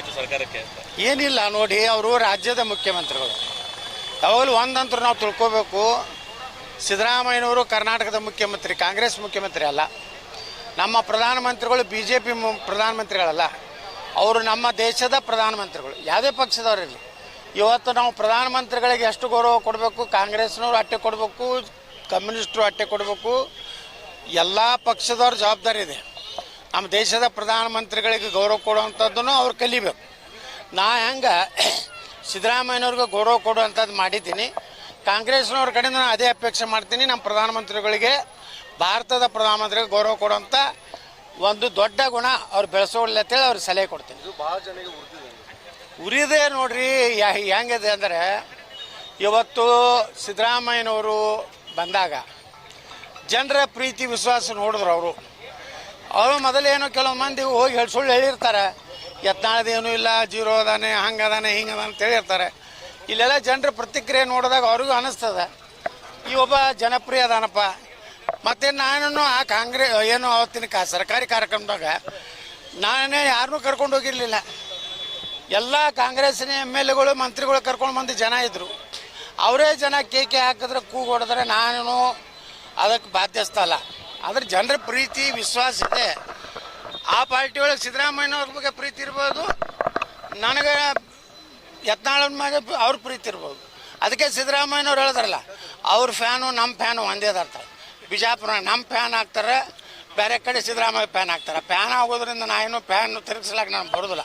ಏನಾಯ್ತು ಸರ್ಕಾರಕ್ಕೆ ಏನಿಲ್ಲ ನೋಡಿ, ಅವರು ರಾಜ್ಯದ ಮುಖ್ಯಮಂತ್ರಿಗಳು. ಯಾವಾಗಲೂ ಒಂದಂತರೂ ನಾವು ತಿಳ್ಕೋಬೇಕು. ಸಿದ್ದರಾಮಯ್ಯನವರು ಕರ್ನಾಟಕದ ಮುಖ್ಯಮಂತ್ರಿ, ಕಾಂಗ್ರೆಸ್ ಮುಖ್ಯಮಂತ್ರಿ ಅಲ್ಲ. ನಮ್ಮ ಪ್ರಧಾನಮಂತ್ರಿಗಳು ಬಿ ಜೆ ಪಿ ಪ್ರಧಾನಮಂತ್ರಿಗಳಲ್ಲ. ಅವರು ನಮ್ಮ ದೇಶದ ಪ್ರಧಾನಮಂತ್ರಿಗಳು. ಯಾವುದೇ ಪಕ್ಷದವರಿರಲಿ ಇವತ್ತು ನಾವು ಪ್ರಧಾನಮಂತ್ರಿಗಳಿಗೆ ಎಷ್ಟು ಗೌರವ ಕೊಡಬೇಕು? ಕಾಂಗ್ರೆಸ್ನವರು ಅಟ್ಟೆ ಕೊಡಬೇಕು, ಕಮ್ಯುನಿಸ್ಟರು ಅಟ್ಟೆ ಕೊಡಬೇಕು. ಎಲ್ಲ ಪಕ್ಷದವ್ರ ಜವಾಬ್ದಾರಿ ಇದೆ. ನಮ್ಮ ದೇಶದ ಪ್ರಧಾನಮಂತ್ರಿಗಳಿಗೆ ಗೌರವ ಕೊಡುವಂಥದ್ದನ್ನು ಅವ್ರು ಕಲಿಬೇಕು. ನಾ ಹೆಂಗೆ ಸಿದ್ದರಾಮಯ್ಯನವ್ರಿಗೆ ಗೌರವ ಕೊಡುವಂಥದ್ದು ಮಾಡಿದ್ದೀನಿ. ಕಾಂಗ್ರೆಸ್ನವ್ರ ಕಡೆಯಿಂದ ನಾನು ಅದೇ ಅಪೇಕ್ಷೆ ಮಾಡ್ತೀನಿ. ನಮ್ಮ ಪ್ರಧಾನಮಂತ್ರಿಗಳಿಗೆ ಭಾರತದ ಪ್ರಧಾನಮಂತ್ರಿಗೆ ಗೌರವ ಕೊಡುವಂಥ ಒಂದು ದೊಡ್ಡ ಗುಣ ಅವ್ರು ಬೆಳೆಸೋಲ್ಲ ಅಂತೇಳಿ ಅವ್ರಿಗೆ ಸಲಹೆ ಕೊಡ್ತೀನಿ. ಉರಿದೇ ನೋಡ್ರಿ ಯಾ- ಹೆಂಗಿದೆ ಅಂದರೆ ಇವತ್ತು ಸಿದ್ದರಾಮಯ್ಯನವರು ಬಂದಾಗ ಜನರ ಪ್ರೀತಿ ವಿಶ್ವಾಸ ನೋಡಿದ್ರು ಅವರು. ಅವರು ಮೊದಲೇನೋ ಕೆಲವು ಮಂದಿ ಹೋಗಿ ಹೇಳಿ ಸುಳ್ಳು ಹೇಳಿರ್ತಾರೆ ಯತ್ನಾಳದೇನೂ ಇಲ್ಲ, ಜೀರೋ ಅದಾನೆ ಹಂಗದಾನೆ ಹಿಂಗದ ಅಂತ ಹೇಳಿರ್ತಾರೆ. ಇಲ್ಲೆಲ್ಲ ಜನರ ಪ್ರತಿಕ್ರಿಯೆ ನೋಡಿದಾಗ ಅವ್ರಿಗೂ ಅನಿಸ್ತದೆ. ಈ ಒಬ್ಬ ಜನಪ್ರಿಯ ಅದಾನಪ್ಪ. ಮತ್ತೆ ನಾನು ಆ ಕಾಂಗ್ರೆಸ್ ಏನು ಅವತ್ತಿನ ಕಾ, ಸರ್ಕಾರಿ ಕಾರ್ಯಕ್ರಮದಾಗ ನಾನೇ ಯಾರನ್ನೂ ಕರ್ಕೊಂಡು ಹೋಗಿರಲಿಲ್ಲ. ಎಲ್ಲ ಕಾಂಗ್ರೆಸ್ಸಿನ ಎಂ ಎಲ್ ಎಗಳು, ಮಂತ್ರಿಗಳು ಕರ್ಕೊಂಡು ಬಂದು ಜನ ಇದ್ದರು ಅವರೇ ಜನ ಕೇಕೆ ಹಾಕಿದ್ರೆ ಕೂಗು ಹೊಡೆದ್ರೆ ನಾನು ಅದಕ್ಕೆ ಬಾಧ್ಯಸ್ಥ ಅಲ್ಲ ಆದ್ರೆ ಜನರ ಪ್ರೀತಿ ವಿಶ್ವಾಸ ಇದೆ. ಆ ಪಾರ್ಟಿ ಒಳಗೆ ಸಿದ್ದರಾಮಯ್ಯವ್ರ ಬಗ್ಗೆ ಪ್ರೀತಿ ಇರ್ಬೋದು. ನನಗೆ ಯತ್ನಾಳ್ ಮ್ಯಾಗ ಅವ್ರ ಪ್ರೀತಿ ಇರ್ಬೋದು. ಅದಕ್ಕೆ ಸಿದ್ದರಾಮಯ್ಯನವ್ರು ಹೇಳಿದ್ರಲ್ಲ ಅವ್ರ ಫ್ಯಾನು ನಮ್ಮ ಫ್ಯಾನು ಒಂದೇ ಅರ್ಥ ಬಿಜಾಪುರ ನಮ್ಮ ಫ್ಯಾನ್ ಹಾಕ್ತಾರೆ ಬೇರೆ ಕಡೆ ಸಿದ್ದರಾಮಯ್ಯ ಫ್ಯಾನ್ ಹಾಕ್ತಾರೆ ಫ್ಯಾನ್ ಆಗೋದ್ರಿಂದ ನಾ ಏನು ಫ್ಯಾನ್ ತಿರುಗಿಸ್ಲಾಕ ನಾನು ಬರೋದಿಲ್ಲ.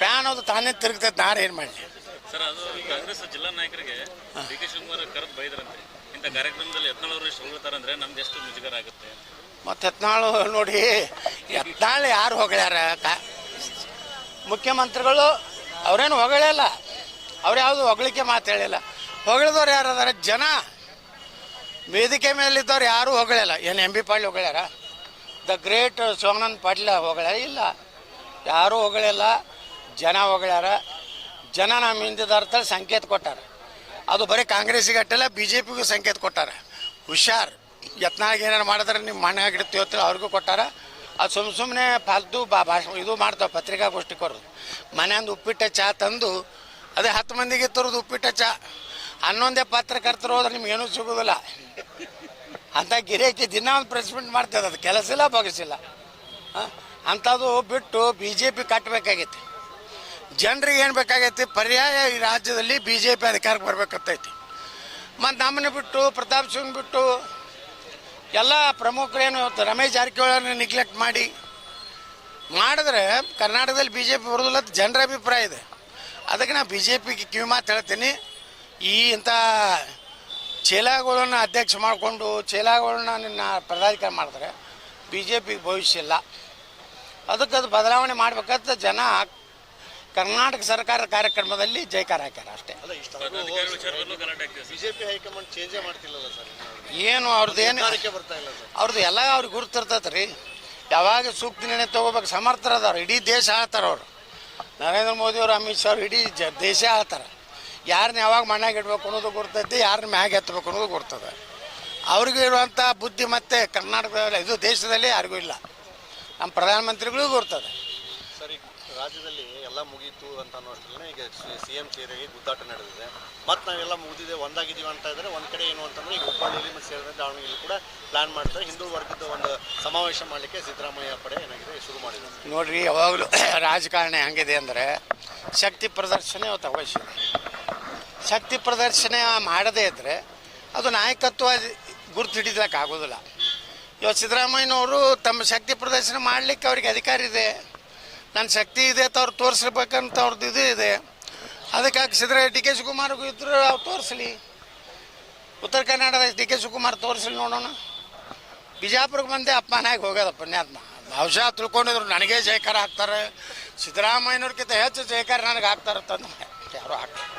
ಫ್ಯಾನ್ ಅದು ತಾನೇ ತಿರುಗ್ತೈತೆ ನಾನು ಏನು ಮಾಡಲಿ? ಸರ್ ಅದು ಕಾಂಗ್ರೆಸ್ ಜಿಲ್ಲಾ ನಾಯಕರಿಗೆ ಡಿ ಕೆ ಶಿವಕುಮಾರ್ ಕರೆದು ಬೈದ್ರಂತೆ. ಇಂಥ ಕಾರ್ಯಕ್ರಮದಲ್ಲಿ ಯತ್ನಾಳವರು ಇಷ್ಟು ನಮ್ದು ಎಷ್ಟು ಮುಜುಗರ ಆಗುತ್ತೆ ಮತ್ತು ಯತ್ನಾಳು ನೋಡಿ, ಯತ್ನಾಳು ಯಾರು ಹೊಗಳ್ಯಾರ ಕಾ ಮುಖ್ಯಮಂತ್ರಿಗಳು ಅವರೇನು ಹೊಗಳಿಲ್ಲ ಅವ್ರು ಯಾವುದು ಹೊಗಳಿಕೆ ಮಾತು ಹೇಳಿಲ್ಲ ಹೊಗಳಿದವ್ರು ಯಾರು ಅದಾರ? ಜನ. ವೇದಿಕೆ ಮೇಲಿದ್ದವ್ರು ಯಾರೂ ಹೊಗಳಿಲ್ಲ ಏನು ಎಂ ಬಿ ಪಾಟೀಲ್ ಹೊಗಳ್ಯಾರ? ದ ಗ್ರೇಟ್ ಸೋಮನಂದ್ ಪಾಟೀಲ್ ಹೊಗಳ್ಯಾರ? ಇಲ್ಲ. ಯಾರೂ ಹೊಗಳಿಲ್ಲ ಜನ ಹೊಗಳ್ಯಾರ. ಜನ ನಮ್ಮ ಹಿಂದಿದಾರ ಸಂಕೇತ ಕೊಟ್ಟಾರ. ಅದು ಬರೀ ಕಾಂಗ್ರೆಸ್ಸಿಗೆ ಅಟ್ಟಲ್ಲ ಬಿ ಜೆ ಪಿಗೂ ಸಂಕೇತ ಕೊಟ್ಟಾರ. ಹುಷಾರ್ ಯತ್ನಾಗ ಏನಾರು ಮಾಡಿದ್ರೆ ನಿಮ್ಮ ಮನೆ ಆಗಿಡ್ತೀವಿ ಅಂತ ಅವ್ರಿಗೂ ಕೊಟ್ಟಾರ. ಅದು ಸುಮ್ಮ ಸುಮ್ಮನೆ ಫಾಲ್ತು ಬಾ ಭಾಷಣ ಇದು ಮಾಡ್ತಾವೆ ಪತ್ರಿಕಾಗೋಷ್ಠಿ ಕೊಡೋದು. ಮನೆಯೊಂದು ಉಪ್ಪಿಟ್ಟ ಚಹಾ ತಂದು, ಅದೇ ಹತ್ತು ಮಂದಿಗೆ ತರೋದು ಉಪ್ಪಿಟ್ಟ ಚಹಾ ಹನ್ನೊಂದೇ ಪತ್ರಕರ್ತರು ಹೋದ್ರೆ ನಿಮ್ಗೆ ಏನೂ ಸಿಗೋದಿಲ್ಲ. ಅಂಥ ಗಿರೇಕಿ ದಿನ ಒಂದು ಪ್ರೆಸ್ ಮೀಟ್ ಮಾಡ್ತದೆ ಅದು ಕೆಲಸ ಇಲ್ಲ ಬಗಸಿಲ್ಲ ಅಂಥದ್ದು ಬಿಟ್ಟು ಬಿ ಜೆ ಪಿ ಕಟ್ಟಬೇಕಾಗೈತಿ ಜನರಿಗೆ ಏನು ಬೇಕಾಗೈತಿ? ಪರ್ಯಾಯ ಈ ರಾಜ್ಯದಲ್ಲಿ ಬಿ ಜೆ ಪಿ ಅಧಿಕಾರಕ್ಕೆ ಬರ್ಬೇಕತ್ತೈತಿ. ಮತ್ತು ನಮ್ಮನ್ನು ಬಿಟ್ಟು, ಪ್ರತಾಪ್ ಸಿಂಗ್ ಬಿಟ್ಟು, ಎಲ್ಲ ಪ್ರಮುಖರೇನು ರಮೇಶ್ ಜಾರಕಿಹೊಳಿ ನೆಗ್ಲೆಕ್ಟ್ ಮಾಡಿ, ಮಾಡಿದ್ರೆ ಕರ್ನಾಟಕದಲ್ಲಿ ಬಿ ಜೆ ಪಿ ಬರೋದಿಲ್ಲ ಅಂತ ಜನರ ಅಭಿಪ್ರಾಯ ಇದೆ. ಅದಕ್ಕೆ ನಾನು ಬಿ ಜೆ ಪಿಗೆ ಕಿವಿ ಮಾತು ಹೇಳ್ತೀನಿ. ಈ ಇಂಥ ಚೇಲಾಗಳನ್ನ ಅಧ್ಯಕ್ಷ ಮಾಡಿಕೊಂಡು, ಚೇಲಾಗಳನ್ನ ನಿನ್ನ ಪದಾಧಿಕಾರ ಮಾಡಿದ್ರೆ ಬಿ ಜೆ ಪಿಗೆ ಭವಿಷ್ಯ ಇಲ್ಲ. ಅದಕ್ಕೆ ಅದು ಬದಲಾವಣೆ ಮಾಡಬೇಕಂತ ಜನ ಕರ್ನಾಟಕ ಸರ್ಕಾರ ಕಾರ್ಯಕ್ರಮದಲ್ಲಿ ಜೈಕಾರ ಹಾಕ್ಯಾರ ಅಷ್ಟೇ. ಬಿಜೆಪಿ ಹೈಕಮಾಂಡ್ ಚೇಂಜೇ ಮಾಡ್ತಿಲ್ಲಲ್ಲ ಸರ್? ಏನು ಅವ್ರದ್ದು ಏನು ಬರ್ತಾ ಇಲ್ಲ ಸರ್. ಅವ್ರದ್ದು ಎಲ್ಲ ಅವ್ರಿಗೆ ಗುರುತಿರ್ತೈತೆ ರೀ ಯಾವಾಗ ಸೂಕ್ತ ನಿರ್ಣಯ ತೊಗೋಬೇಕು ಸಮರ್ಥರ ಅದಾರ ಇಡೀ ದೇಶ ಆಳ್ತಾರ ಅವರು. ನರೇಂದ್ರ ಮೋದಿ ಅವರು ಅಮಿತ್ ಶಾ ಅವ್ರು ಇಡೀ ಜ ದೇಶ ಆಳ್ತಾರೆ. ಯಾರನ್ನ ಯಾವಾಗ ಮಣ್ಣಾಗ ಇಡ್ಬೇಕು ಅನ್ನೋದು ಗುರ್ತೈತಿ ಯಾರನ್ನ ಮ್ಯಾಗ ಎತ್ತಬೇಕು ಅನ್ನೋದು ಗುರ್ತದೆ. ಅವ್ರಿಗೂ ಇರುವಂಥ ಬುದ್ಧಿ ಮತ್ತೆ ಕರ್ನಾಟಕದಲ್ಲಿ ಇದು ದೇಶದಲ್ಲಿ ಯಾರಿಗೂ ಇಲ್ಲ. ನಮ್ಮ ಪ್ರಧಾನಮಂತ್ರಿಗಳಿಗೂ ಗುರ್ತದೆ. ರಾಜ್ಯದಲ್ಲಿ ಎಲ್ಲ ಮುಗೀತು ಅಂತ ಅನ್ನೋಷ್ಟರಲ್ಲಿ ಈಗ ಸಿ ಎಂ ಸೇರಿಗೆ ಗುದ್ದಾಟ ನಡೆದಿದೆ. ಮತ್ತು ನಾವೆಲ್ಲ ಮುಗಿದಿದೆ, ಒಂದಾಗಿದ್ದೀವಿ ಅಂತ ಇದ್ದರೆ ಒಂದು ಕಡೆ ಏನು ಅಂತಂದ್ರೆ ಈಗ ಹುಬ್ಬಳ್ಳಿಯಲ್ಲಿ ಮತ್ತು ಸೇರಿದಂತೆ ದಾವಣಗೆರೆಯಲ್ಲಿ ಕೂಡ ಪ್ಲ್ಯಾನ್ ಮಾಡ್ತಾರೆ. ಹಿಂದೂ ವರ್ಗದ ಒಂದು ಸಮಾವೇಶ ಮಾಡಲಿಕ್ಕೆ ಸಿದ್ದರಾಮಯ್ಯ ಪಡೆ ಏನಾಗಿದೆ ಶುರು ಮಾಡಿದೆ ನೋಡಿರಿ, ಯಾವಾಗಲೂ ರಾಜಕಾರಣ ಹೆಂಗಿದೆ ಅಂದರೆ ಶಕ್ತಿ ಪ್ರದರ್ಶನ ಇವತ್ತು ಅವಶ್ಯ. ಶಕ್ತಿ ಪ್ರದರ್ಶನ ಮಾಡದೇ ಇದ್ದರೆ ಅದು ನಾಯಕತ್ವ ಗುರುತು ಹಿಡಿದಕ್ಕಾಗೋದಿಲ್ಲ ಇವತ್ತು ಸಿದ್ದರಾಮಯ್ಯನವರು ತಮ್ಮ ಶಕ್ತಿ ಪ್ರದರ್ಶನ ಮಾಡಲಿಕ್ಕೆ ಅವರಿಗೆ ಅಧಿಕಾರ ಇದೆ. ನನ್ನ ಶಕ್ತಿ ಇದೆ ಅವ್ರು ತೋರಿಸ್ಬೇಕಂತ ಅವ್ರದ್ದು ಇದು ಇದೆ. ಅದಕ್ಕೆ ಸಿದ್ದರ ಡಿ ಕೆ ಶಿವಕುಮಾರ್ಗೂ ಇದ್ರೆ ಅವ್ರು ತೋರಿಸಲಿ. ಉತ್ತರ ಕನ್ನಡದ ಡಿ ಕೆ ಶಿವಕುಮಾರ್ ತೋರಿಸಲಿ ನೋಡೋಣ. ಬಿಜಾಪುರಕ್ಕೆ ಬಂದೆ ಅಪ್ಪನಾಗಿ ಹೋಗ್ಯದ ಪುಣ್ಯಾತ್ಮ. ಬಹುಶಃ ತಿಳ್ಕೊಂಡಿದ್ರು ನನಗೆ ಜಯಕಾರ ಹಾಕ್ತಾರೆ. ಸಿದ್ದರಾಮಯ್ಯನವ್ರಿಗಿಂತ ಹೆಚ್ಚು ಜಯಕಾರ ನನಗೆ ಹಾಕ್ತಾರೆ ತಂದು ಯಾರು ಹಾಕ್ತಾರೆ.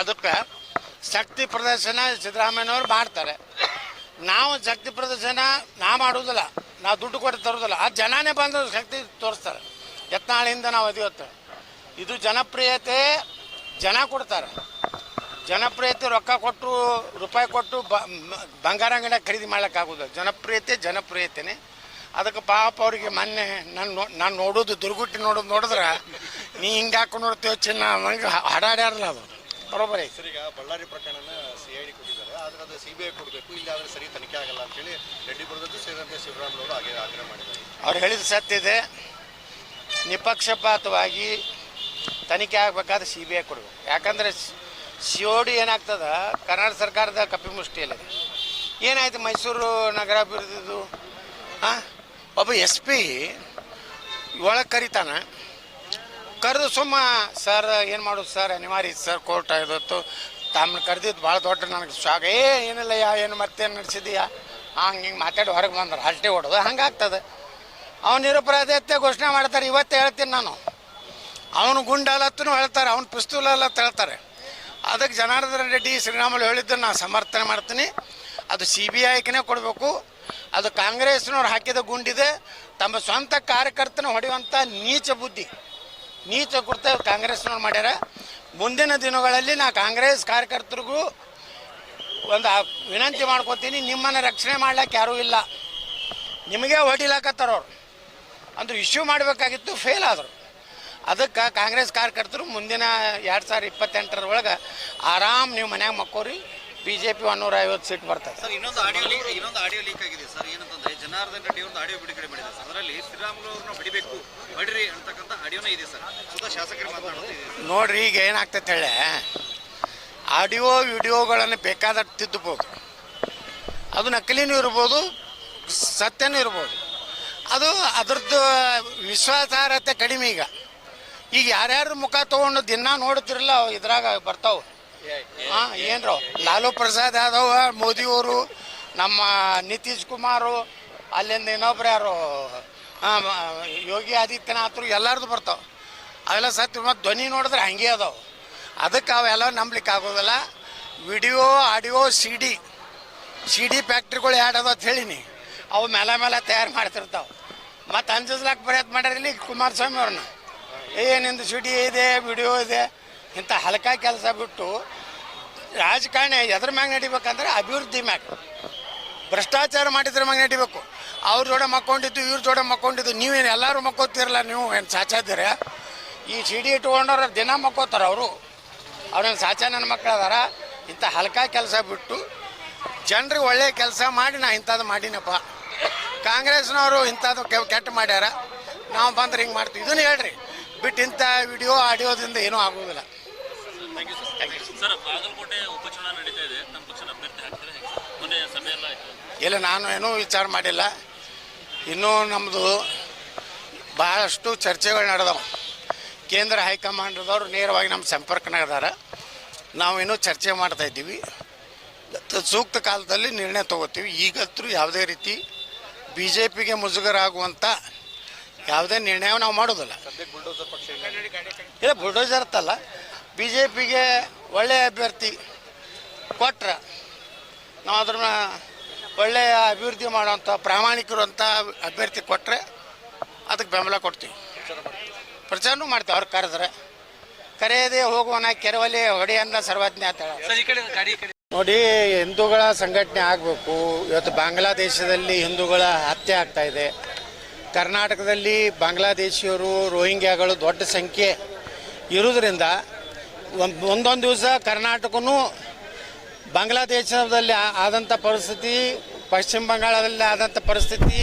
ಅದಕ್ಕೆ ಶಕ್ತಿ ಪ್ರದರ್ಶನ ಸಿದ್ದರಾಮಯ್ಯನವ್ರು ಮಾಡ್ತಾರೆ. ನಾವು ಶಕ್ತಿ ಪ್ರದರ್ಶನ ನಾ ಮಾಡೋದಿಲ್ಲ ನಾವು ದುಡ್ಡು ಕೊಟ್ಟು ತರೋದಿಲ್ಲ ಆ ಜನನೇ ಬಂದು ಶಕ್ತಿ ತೋರಿಸ್ತಾರೆ. ಯತ್ನಾಳಿಯಿಂದ ನಾವು ಅದಿವತ್ತು ಇದು ಜನಪ್ರಿಯತೆ ಜನ ಕೊಡ್ತಾರೆ. ಜನಪ್ರಿಯತೆ ರೊಕ್ಕ ಕೊಟ್ಟು, ರೂಪಾಯಿ ಕೊಟ್ಟು ಬ, ಬಂಗಾರ ಖರೀದಿ ಮಾಡೋಕ್ಕಾಗೋದಿಲ್ಲ ಜನಪ್ರಿಯತೆ ಜನಪ್ರಿಯತೆನೇ. ಅದಕ್ಕೆ ಪಾಪ ಅವರಿಗೆ ಮೊನ್ನೆ ನಾನು ನಾನು ನೋಡೋದು ದುರ್ಗುಟ್ಟಿ ನೋಡೋದು ನೋಡಿದ್ರೆ ನೀ ಹಿಂಗೆ ಹಾಕೊಂಡು ನೋಡ್ತೀವಿ ಚಿನ್ನ ಹಂಗೆ ಹಾಡಾಡ್ಯಾರಲ್ಲ ಅದು. ಈಗ ಬಳ್ಳಾರಿ ಪ್ರಕರಣನ ಸಿ ಐ ಡಿ ಕೊಟ್ಟಿದ್ದಾರೆ ಆದ್ರೆ ಅದು ಸಿ ಬಿ ಐ ಕೊಡಬೇಕು ಇಲ್ಲಿ ಆದರೆ ಸರಿ ತನಿಖೆ ಆಗಲ್ಲ ಅಂತೇಳಿ ರೆಡ್ಡಿ ಬರೋದದ್ದು ಸೇರಿದಂತೆ ಶಿವರಾಮನವರು ಹಾಗೆ ಆಗ್ರಹ ಮಾಡಿದ್ದಾರೆ. ಅವ್ರು ಹೇಳಿದ ಸತ್ಯ ಇದೆ. ನಿಪಕ್ಷಪಾತವಾಗಿ ತನಿಖೆ ಆಗಬೇಕಾದ್ರೆ ಸಿ ಬಿ ಐ ಕೊಡಬೇಕು. ಯಾಕಂದರೆ ಸಿ ಒ ಡಿ ಏನಾಗ್ತದ? ಕರ್ನಾಟಕ ಸರ್ಕಾರದ ಕಪಿಮುಷ್ಟಿಯಲ್ಲಿದೆ ಏನಾಯ್ತು ಮೈಸೂರು ನಗರಾಭಿವೃದ್ಧಿದು? ಹಾಂ ಒಬ್ಬ ಎಸ್ ಪಿ ಒಳಗೆ ಕರಿತಾನ. ಕರೆದು ಸುಮ್ಮ, ಸರ್, ಏನು ಮಾಡೋದು ಸರ್? ಅನಿವಾರ್ಯ ಸರ್, ಕೋರ್ಟ್ ಇವತ್ತು ತಮ್ಮನ್ನ ಕರೆದಿದ್ದು ಭಾಳ ದೊಡ್ಡ ನನಗೆ ಶಾಕ್. ಏ ಏನಿಲ್ಲ ಯಾ ಏನು ಮತ್ತೇನು ನಡೆಸಿದೀಯಾ? ಹಂಗೆ ಹಿಂಗೆ ಮಾತಾಡಿ ಹೊರಗೆ ಬಂದ್ರೆ. ಹಲ್ಟೆ ಹೊಡೋದು ಹಂಗಾಗ್ತದೆ. ಅವ್ನು ನಿರಪರಾಧತೆ ಘೋಷಣೆ ಮಾಡ್ತಾರೆ. ಇವತ್ತು ಹೇಳ್ತೀನಿ ನಾನು. ಅವನು ಗುಂಡಲತ್ತೂ ಹೇಳ್ತಾರೆ. ಅವ್ನು ಪಿಸ್ತೂಲ್ ಎಲ್ಲ ಹೇಳ್ತಾರೆ. ಅದಕ್ಕೆ ಜನಾರ್ದನ ರೆಡ್ಡಿ ಶ್ರೀರಾಮುಲು ಹೇಳಿದ್ದನ್ನು ನಾನು ಸಮರ್ಥನೆ ಮಾಡ್ತೀನಿ. ಅದು ಸಿ ಬಿ ಐಗೆ ಕೊಡಬೇಕು. ಅದು ಕಾಂಗ್ರೆಸ್ನವ್ರು ಹಾಕಿದ ಗುಂಡಿದೆ. ತಮ್ಮ ಸ್ವಂತ ಕಾರ್ಯಕರ್ತನ ಹೊಡೆಯುವಂಥ ನೀಚ ಬುದ್ಧಿ. ನೀಚ ಕೊಡ್ತಾ ಕಾಂಗ್ರೆಸ್ನವ್ರು ಮಾಡ್ಯಾರ. ಮುಂದಿನ ದಿನಗಳಲ್ಲಿ ನಾ ಕಾಂಗ್ರೆಸ್ ಕಾರ್ಯಕರ್ತರಿಗೂ ಒಂದು ವಿನಂತಿ ಮಾಡ್ಕೊತೀನಿ, ನಿಮ್ಮನ್ನು ರಕ್ಷಣೆ ಮಾಡ್ಲಿಕ್ಕೆ ಯಾರೂ ಇಲ್ಲ. ನಿಮಗೆ ಹೊಡಿಲಾಕತ್ತಾರವ್ರು ಅಂದ್ರೆ ಇಶ್ಯೂ ಮಾಡಬೇಕಾಗಿತ್ತು ಫೇಲ್ ಆದರು. ಅದಕ್ಕೆ ಕಾಂಗ್ರೆಸ್ ಕಾರ್ಯಕರ್ತರು ಮುಂದಿನ ಎರಡು ಸಾವಿರದ ಇಪ್ಪತ್ತೆಂಟರ ಒಳಗೆ ಆರಾಮ್ ನೀವು ಮನ್ಯಾಗ ಮಕ್ಕೋರಿ. ಬಿ ಜೆ ಪಿ ಒನ್ನೂರ ಐವತ್ತು ಸೀಟ್ ಬರ್ತದೆ. ಸರ್ ಇನ್ನೊಂದು ಆಡಿಯೋ ಲೀಕ್ ಇನ್ನೊಂದು ಆಡಿಯೋ ಲೀಕ್ ಆಗಿದೆ ಸರ್. ಏನಂತಂದ್ರೆ ಜನಾರ್ದನ್ ರೆಡ್ಡಿ ಅವ್ರದ್ದು ಆಡಿಯೋ ಬಿಡುಗಡೆ ಮಾಡಿದ್ದಾರೆ ಸರ್. ಅದರಲ್ಲಿ ಶ್ರೀರಾಮುಲು ಅವ್ರನ್ನ ಹೊಡಿಬೇಕು ಹೊಡ್ರಿ ಅಂತಕ್ಕಂಥ ಆಡಿಯೋನೇ ಇದೆ ಸರ್. ಸುಧಾ ಶಾಸಕರು ಮಾತನಾಡೋದು ಇದೆ ನೋಡ್ರಿ ಈಗ ಏನಾಗ್ತೈತೆ ಹೇಳಿ ಆಡಿಯೋ ವಿಡಿಯೋಗಳನ್ನು ಬೇಕಾದಷ್ಟು ತಿದ್ದಬೋದು. ಅದು ನಕಲಿನೂ ಇರ್ಬೋದು ಸತ್ಯನೂ ಇರ್ಬೋದು. ಅದು ಅದ್ರದ್ದು ವಿಶ್ವಾಸಾರ್ಹತೆ ಕಡಿಮೆ ಈಗ. ಈಗ ಯಾರ್ಯಾರ ಮುಖ ತೊಗೊಂಡು ದಿನ ನೋಡ್ತಿರಲ್ಲ ಇದ್ರಾಗ ಬರ್ತಾವೆ. ಹಾಂ, ಏನ್ರು, ಲಾಲು ಪ್ರಸಾದ್ ಯಾದವ್ ಮೋದಿಯವರು ನಮ್ಮ ನಿತೀಶ್ ಕುಮಾರು, ಅಲ್ಲಿಂದ ಇನ್ನೊಬ್ರು ಯಾರು ಯೋಗಿ ಆದಿತ್ಯನಾಥರು ಎಲ್ಲರದು ಬರ್ತಾವೆ. ಅವೆಲ್ಲ ಸತ್ಯ, ಮತ್ತು ಧ್ವನಿ ನೋಡಿದ್ರೆ ಹಂಗೆ ಅದಾವೆ. ಅದಕ್ಕೆ ಅವೆಲ್ಲ ನಂಬ್ಲಿಕ್ಕೆ ಆಗೋದಿಲ್ಲ. Video, audio, C D C D ಫ್ಯಾಕ್ಟ್ರಿಗಳು ಯಾಡದ ಅಂತ ಹೇಳಿನಿ. ಅವು ಮೇಲೆ ಮೇಲೆ ತಯಾರು ಮಾಡ್ತಿರ್ತಾವೆ. ಮತ್ತು ಅಂಜಿಸ್ಲಾಕ್ ಪ್ರಯತ್ನ ಮಾಡ್ಯಾರಿಲ್ಲಿ ಕುಮಾರಸ್ವಾಮಿ ಅವ್ರನ್ನ. ಏನಿಂದು ಸಿ ಡಿ ಇದೆ, ವಿಡಿಯೋ ಇದೆ. ಇಂಥ ಹಲಕ ಕೆಲಸ ಬಿಟ್ಟು ರಾಜಕಾರಣಿ ಎದ್ರ ಮ್ಯಾಗ ನಡಿಬೇಕಂದ್ರೆ ಅಭಿವೃದ್ಧಿ ಮ್ಯಾಗ. ಭ್ರಷ್ಟಾಚಾರ ಮಾಡಿದ್ರ ಮ್ಯಾಗ ನಡಿಬೇಕು. ಅವ್ರ ಜೋಡೆ ಮಕ್ಕೊಂಡಿದ್ದು, ಇವ್ರ ಜೋಡೆ ಮಕ್ಕೊಂಡಿದ್ದು, ನೀವೇನು ಎಲ್ಲರೂ ಮಕ್ಕೋತಿರಲ್ಲ ನೀವು ಏನು ಸಾಚಾದಿರ? ಈ ಸಿ ಡಿ ಇಟ್ಕೊಂಡವ್ರು ದಿನ ಮಕ್ಕೋತಾರ ಅವರು. ಅವ್ರೇನು ಸಾಚ ನನ್ನ ಮಕ್ಳು ಅದಾರ ಇಂಥ ಹಲ್ಕ ಕೆಲಸ ಬಿಟ್ಟು ಜನರಿಗೆ ಒಳ್ಳೆಯ ಕೆಲಸ ಮಾಡಿ ನಾ ಇಂಥದ್ದು ಮಾಡಿನಪ್ಪ. ಕಾಂಗ್ರೆಸ್ನವರು ಇಂಥದ್ದು ಕೆಟ್ಟ ಮಾಡ್ಯಾರ. ನಾವು ಬಂದ್ರೆ ಹಿಂಗೆ ಮಾಡ್ತೀವಿ. ಇದನ್ನು ಹೇಳ್ರಿ. ಬಿಟ್ಟು ಇಂಥ ವಿಡಿಯೋ, ಆಡಿಯೋದಿಂದ ಏನೂ ಆಗೋದಿಲ್ಲ. ಸರ್ ಬಾಗಲಕೋಟೆ ಉಪಚುನಾವಣೆ ನಡೀತಾ ಇದೆ. ನಮ್ಮ ಪಕ್ಷದ ಅಭ್ಯರ್ಥಿ ಹಾಕ್ತಾರೆ ಮೊನ್ನೆ ಸಭೆ ಎಲ್ಲ ಆಯ್ತು. ಇಲ್ಲ ನಾನು ಏನೂ ವಿಚಾರ ಮಾಡಿಲ್ಲ. ಇನ್ನೂ ನಮ್ಮದು ಭಾಳಷ್ಟು ಚರ್ಚೆಗಳು ನಡೆದವು. ಕೇಂದ್ರ ಹೈಕಮಾಂಡ್ದವ್ರು ನೇರವಾಗಿ ನಮ್ಮ ಸಂಪರ್ಕನಾಗ ಅದಾರ ನಾವು ಇನ್ನೂ ಚರ್ಚೆ ಮಾಡ್ತಾ ಇದ್ದೀವಿ. ಸೂಕ್ತ ಕಾಲದಲ್ಲಿ ನಿರ್ಣಯ ತಗೋತೀವಿ. ಈಗಂತೂ ಯಾವುದೇ ರೀತಿ ಬಿ ಜೆ ಪಿಗೆ ಮುಜುಗರ ಆಗುವಂಥ ಯಾವುದೇ ನಿರ್ಣಯ ನಾವು ಮಾಡೋದಿಲ್ಲ. ಸದ್ಯಕ್ಕೆ ಬುಲ್ಡೋಸರ್ ಪಕ್ಷ ಇಲ್ಲ. ಇಲ್ಲ ಬುಲ್ಡೋಜರ್ ಅಂತಲ್ಲ ಬಿ ಜೆ ಪಿಗೆ ಒಳ್ಳೆಯ ಅಭ್ಯರ್ಥಿ ಕೊಟ್ರೆ ನಾವು ಅದನ್ನ ಒಳ್ಳೆಯ ಅಭಿವೃದ್ಧಿ ಮಾಡೋಂಥ ಪ್ರಾಮಾಣಿಕರು ಅಂತ ಅಭ್ಯರ್ಥಿ ಕೊಟ್ಟರೆ ಅದಕ್ಕೆ ಬೆಂಬಲ ಕೊಡ್ತೀವಿ. ಪ್ರಚಾರನೂ ಮಾಡ್ತೀವಿ. ಅವ್ರು ಕರೆದ್ರೆ. ಕರೆಯದೇ ಹೋಗುವನ ಕೆರವಲ್ಲಿ ಹೊಡೆಯನ್ನ ಸರ್ವಜ್ಞ ಅಂತ ಹೇಳ ನೋಡಿ ಹಿಂದೂಗಳ ಸಂಘಟನೆ ಆಗಬೇಕು. ಇವತ್ತು ಬಾಂಗ್ಲಾದೇಶದಲ್ಲಿ ಹಿಂದೂಗಳ ಹತ್ಯೆ ಆಗ್ತಾ ಇದೆ. ಕರ್ನಾಟಕದಲ್ಲಿ ಬಾಂಗ್ಲಾದೇಶಿಯರು ರೋಹಿಂಗ್ಯಾಗಳು ದೊಡ್ಡ ಸಂಖ್ಯೆ ಇರುವುದರಿಂದ ಒಂದೊಂದು ದಿವಸ ಕರ್ನಾಟಕನೂ ಬಾಂಗ್ಲಾದೇಶದಲ್ಲಿ ಆದಂಥ ಪರಿಸ್ಥಿತಿ, ಪಶ್ಚಿಮ ಬಂಗಾಳದಲ್ಲಿ ಆದಂಥ ಪರಿಸ್ಥಿತಿ,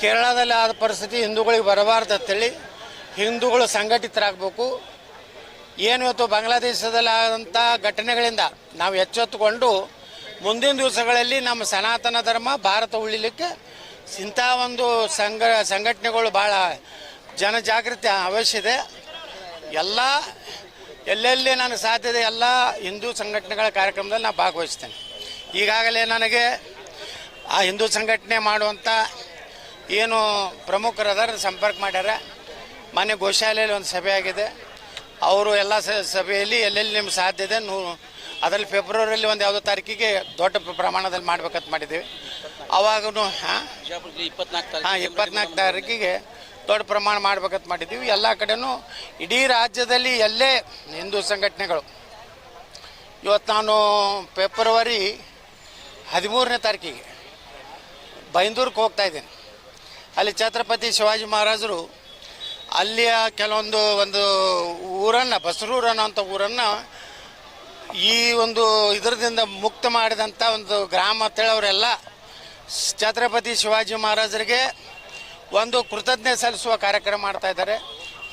ಕೇರಳದಲ್ಲಿ ಆದ ಪರಿಸ್ಥಿತಿ ಹಿಂದೂಗಳಿಗೆ ಬರಬಾರ್ದು ಅಂತೇಳಿ ಹಿಂದೂಗಳು ಸಂಘಟಿತರಾಗಬೇಕು. ಏನು ಇವತ್ತು ಬಾಂಗ್ಲಾದೇಶದಲ್ಲಿ ಆದಂಥ ಘಟನೆಗಳಿಂದ ನಾವು ಎಚ್ಚೆತ್ತುಕೊಂಡು ಮುಂದಿನ ದಿವಸಗಳಲ್ಲಿ ನಮ್ಮ ಸನಾತನ ಧರ್ಮ ಭಾರತ ಉಳಿಲಿಕ್ಕೆ ಇಂಥ ಒಂದು ಸಂಘ ಸಂಘಟನೆಗಳು ಭಾಳ ಜನಜಾಗೃತಿ ಅವಶ್ಯ ಇದೆ. ಎಲ್ಲ ಎಲ್ಲೆಲ್ಲಿ ನಾನು ಸಾಧ್ಯತೆ ಎಲ್ಲ ಹಿಂದೂ ಸಂಘಟನೆಗಳ ಕಾರ್ಯಕ್ರಮದಲ್ಲಿ ನಾನು ಭಾಗವಹಿಸ್ತೇನೆ. ಈಗಾಗಲೇ ನನಗೆ ಆ ಹಿಂದೂ ಸಂಘಟನೆ ಮಾಡುವಂಥ ಏನು ಪ್ರಮುಖರದಾರ ಸಂಪರ್ಕ ಮಾಡ್ಯಾರ. ಮಾನ್ಯ ಗೋಶಾಲೆಯಲ್ಲಿ ಒಂದು ಸಭೆ ಆಗಿದೆ. ಅವರು ಎಲ್ಲ ಸ- ಸಭೆಯಲ್ಲಿ ಎಲ್ಲೆಲ್ಲಿ ನಿಮ್ಗೆ ಸಾಧ್ಯ ಇದೆ ನೂ ಅದರಲ್ಲಿ ಫೆಬ್ರವರಿಯಲ್ಲಿ ಒಂದು ಯಾವುದೋ ತಾರೀಕಿಗೆ ದೊಡ್ಡ ಪ್ರ- ಪ್ರಮಾಣದಲ್ಲಿ ಮಾಡ್ಬೇಕಂತ ಮಾಡಿದ್ದೀವಿ. ಅವಾಗೂ ಹಾಂ? ಹಾಂ ಇಪ್ಪತ್ನಾಲ್ಕು ತಾರೀಕಿಗೆ ದೊಡ್ಡ ಪ್ರಮಾಣ ಮಾಡ್ಬೇಕಂತ ಮಾಡಿದ್ದೀವಿ. ಎಲ್ಲ ಕಡೆನೂ ಇಡೀ ರಾಜ್ಯದಲ್ಲಿ ಎಲ್ಲೇ ಹಿಂದೂ ಸಂಘಟನೆಗಳು. ಇವತ್ತು ನಾನು ಫೆಬ್ರವರಿ ಹದಿಮೂರನೇ ತಾರೀಕಿಗೆ ಬೈಂದೂರ್ಗೆ ಹೋಗ್ತಾ ಇದ್ದೀನಿ. ಅಲ್ಲಿ ಛತ್ರಪತಿ ಶಿವಾಜಿ ಮಹಾರಾಜರು ಅಲ್ಲಿಯ ಕೆಲವೊಂದು ಒಂದು ಊರನ್ನು ಬಸರೂರನ್ನು ಅಂಥ ಊರನ್ನು ಈ ಒಂದು ಇದರದಿಂದ ಮುಕ್ತ ಮಾಡಿದಂಥ ಒಂದು ಗ್ರಾಮ ಅಂತೇಳಿ ಅವರೆಲ್ಲ ಛತ್ರಪತಿ ಶಿವಾಜಿ ಮಹಾರಾಜರಿಗೆ ಒಂದು ಕೃತಜ್ಞತೆ ಸಲ್ಲಿಸುವ ಕಾರ್ಯಕ್ರಮ ಮಾಡ್ತಾ ಇದ್ದಾರೆ.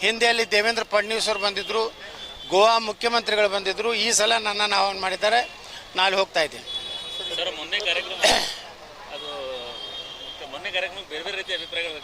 ಹಿಂದೆಯಲ್ಲಿ ದೇವೇಂದ್ರ ಫಡ್ನವೀಸ್ ಅವರು ಬಂದಿದ್ದರು ಗೋವಾ ಮುಖ್ಯಮಂತ್ರಿಗಳು ಬಂದಿದ್ದರು ಈ ಸಲ ನನ್ನನ್ನು ಆಹ್ವಾನ ಮಾಡಿದ್ದಾರೆ. ನಾನು ಹೋಗ್ತಾ ಇದ್ದೀನಿ. ಮೊನ್ನೆ ಕಾರ್ಯಕ್ರಮ ಅದು ಮೊನ್ನೆ ಕಾರ್ಯಕ್ರಮಕ್ಕೆ ಬೇರೆ ಬೇರೆ ರೀತಿಯ ಅಭಿಪ್ರಾಯಗಳು